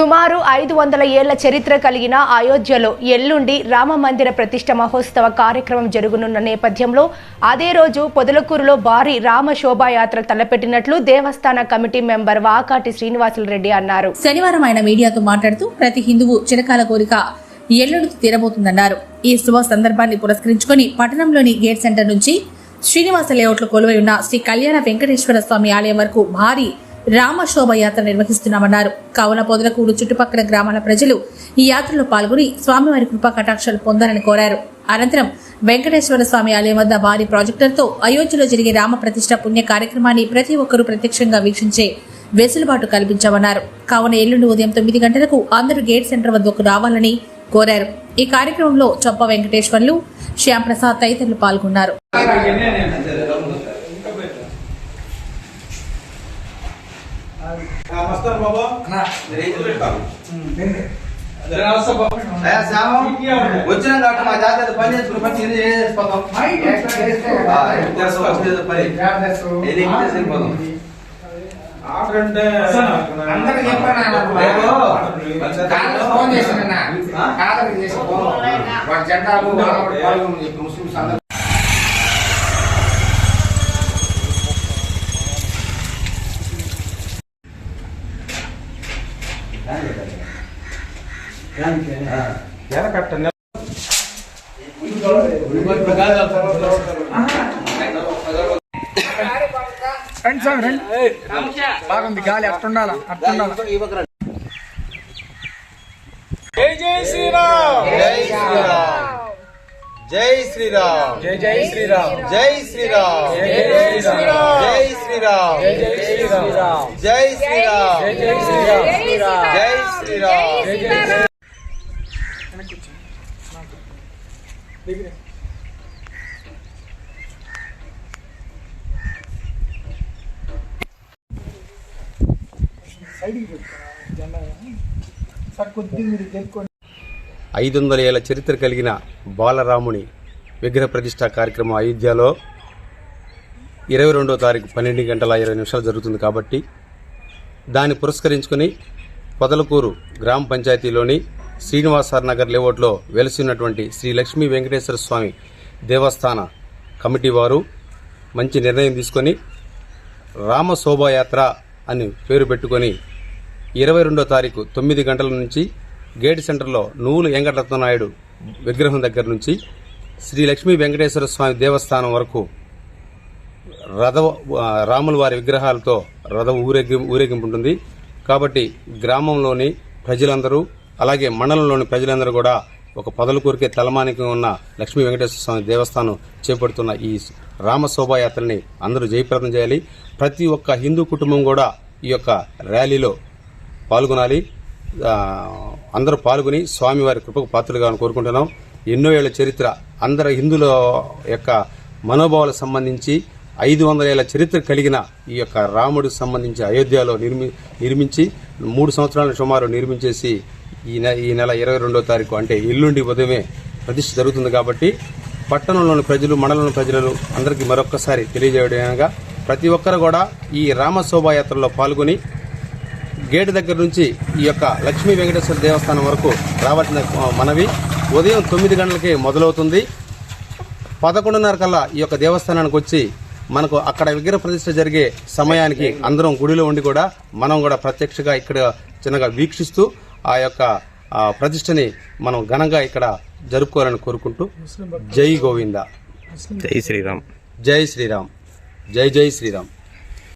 సుమారు ఐదు వందల ఏళ్ళ చరిత్ర కలిగిన అయోధ్యలో ఎల్లుండి రామ మందిర ప్రతిష్ట మహోత్సవ కార్యక్రమం జరుగునున్న నేపథ్యంలో అదే రోజు పొదలకూరులో భారీ రామ శోభాయాత్ర తలపెట్టినట్లు దేవస్థాన కమిటీ మెంబర్ వాకాటి శ్రీనివాసులు రెడ్డి అన్నారు. శనివారం ఆయన మీడియాతో మాట్లాడుతూ ప్రతి హిందువు చిరకాల కోరిక ఎల్లుండి తీరబోతుందన్నారు. ఈ శుభ సందర్భాన్ని పురస్కరించుకొని పట్టణంలోని గేట్ సెంటర్ నుంచి శ్రీనివాస లేఅవుట్లో కొలువై ఉన్న శ్రీ కళ్యాణ వెంకటేశ్వర స్వామి ఆలయం వరకు భారీ రామ శోభయాత్ర నిర్వహిస్తున్నామన్నారు. కావున పొదలకూడు చుట్టుపక్కల గ్రామాల ప్రజలు ఈ యాత్రలో పాల్గొని స్వామివారి కృపా కటాక్షాలు పొందాలని కోరారు. అనంతరం వెంకటేశ్వర స్వామి ఆలయం వద్ద భారీ ప్రాజెక్టులతో అయోధ్యలో జరిగే రామ ప్రతిష్ట పుణ్య కార్యక్రమాన్ని ప్రతి ఒక్కరూ ప్రత్యక్షంగా వీక్షించే వెసులుబాటు కల్పించామన్నారు. కావున ఎల్లుండి ఉదయం తొమ్మిది గంటలకు అందరూ గేట్ సెంటర్ వద్దకు రావాలని కోరారు. ఈ కార్యక్రమంలో చొప్ప వెంకటేశ్వర్లు శ్యాంప్రసాద్ తదితరులు పాల్గొన్నారు. మస్తాన్ బాబా పెట్టాలి వచ్చిన కాబట్టి మా జాతర పని చేసుకుని పని ఇది చేసిపోతాం పని అందరికి చెప్పాను ఫోన్ జెండాలు చెప్పి ముస్లిమ్స్ అందరూ రండి సార్ రండి బాగుంది గాలి అట్టుండాల అట్టుండాల జై జై శ్రీరామ్. జై శ్రీరామ్. జై శ్రీరామ్ జై శ్రీరామ్ జై శ్రీరామ్ జై శ్రీరామ్ జై జై శ్రీరామ్ జై శ్రీరామ్ జై జై శ్రీరామ్ జై శ్రీరామ్ జై జై శ్రీరామ్ సైడ్కి జెండా సార్ కొద్దిగా మీరు తెలుసుకోండి ఐదు వందల ఏళ్ళ చరిత్ర కలిగిన బాలరాముని విగ్రహ ప్రతిష్ట కార్యక్రమం అయోధ్యలో ఇరవై రెండో తారీఖు పన్నెండు గంటల ఇరవై నిమిషాలు జరుగుతుంది కాబట్టి దాన్ని పురస్కరించుకొని పొదలకూరు గ్రామ పంచాయతీలోని శ్రీనివాసార్ నగర్ లేఅవుట్లో వెలసినటువంటి శ్రీ లక్ష్మీ వెంకటేశ్వర స్వామి దేవస్థాన కమిటీ వారు మంచి నిర్ణయం తీసుకొని రామ శోభాయాత్ర అని పేరు పెట్టుకొని ఇరవై రెండో తారీఖు తొమ్మిది గంటల నుంచి గేట్ సెంటర్లో నువ్వులు వెంకటరత్న నాయుడు విగ్రహం దగ్గర నుంచి శ్రీ లక్ష్మీ వెంకటేశ్వర స్వామి దేవస్థానం వరకు రథ రాముల వారి విగ్రహాలతో రథ ఊరేగి ఊరేగింపు ఉంటుంది. కాబట్టి గ్రామంలోని ప్రజలందరూ అలాగే మండలంలోని ప్రజలందరూ కూడా ఒక పదలు కోరికే తలమానికం ఉన్న లక్ష్మీ వెంకటేశ్వర స్వామి దేవస్థానం చేపడుతున్న ఈ రామ శోభాయాత్రని అందరూ జయప్రదం చేయాలి. ప్రతి ఒక్క హిందూ కుటుంబం కూడా ఈ యొక్క ర్యాలీలో పాల్గొనాలి. అందరూ పాల్గొని స్వామివారి కృపకు పాత్రలుగా కోరుకుంటున్నాం. ఎన్నో ఏళ్ళ చరిత్ర అందరు హిందువుల యొక్క మనోభావాలకు సంబంధించి ఐదు వందల ఏళ్ళ చరిత్ర కలిగిన ఈ యొక్క రాముడికి సంబంధించి అయోధ్యలో నిర్మి నిర్మించి మూడు సంవత్సరాల సుమారు నిర్మించేసి ఈ నెల ఈ నెల ఇరవై రెండో తారీఖు అంటే ఎల్లుండి ఉదయమే ప్రతిష్ఠ జరుగుతుంది కాబట్టి పట్టణంలోని ప్రజలు మండలంలోని ప్రజలు అందరికీ మరొక్కసారి తెలియజేయడం ప్రతి ఒక్కరు కూడా ఈ రామ శోభాయాత్రలో పాల్గొని గేటు దగ్గర నుంచి ఈ యొక్క లక్ష్మీ వెంకటేశ్వర దేవస్థానం వరకు రావాల్సిన మనవి ఉదయం తొమ్మిది గంటలకి మొదలవుతుంది. పదకొండున్నర కల్లా ఈ యొక్క దేవస్థానానికి వచ్చి మనకు అక్కడ విగ్రహ ప్రతిష్ఠ జరిగే సమయానికి అందరం గుడిలో ఉండి కూడా మనం కూడా ప్రత్యక్షంగా ఇక్కడ చిన్నగా వీక్షిస్తూ ఆ యొక్క ప్రతిష్టని మనం ఘనంగా ఇక్కడ జరుపుకోవాలని కోరుకుంటూ జై గోవింద. జై శ్రీరామ్. జై శ్రీరామ్. జై జై శ్రీరామ్.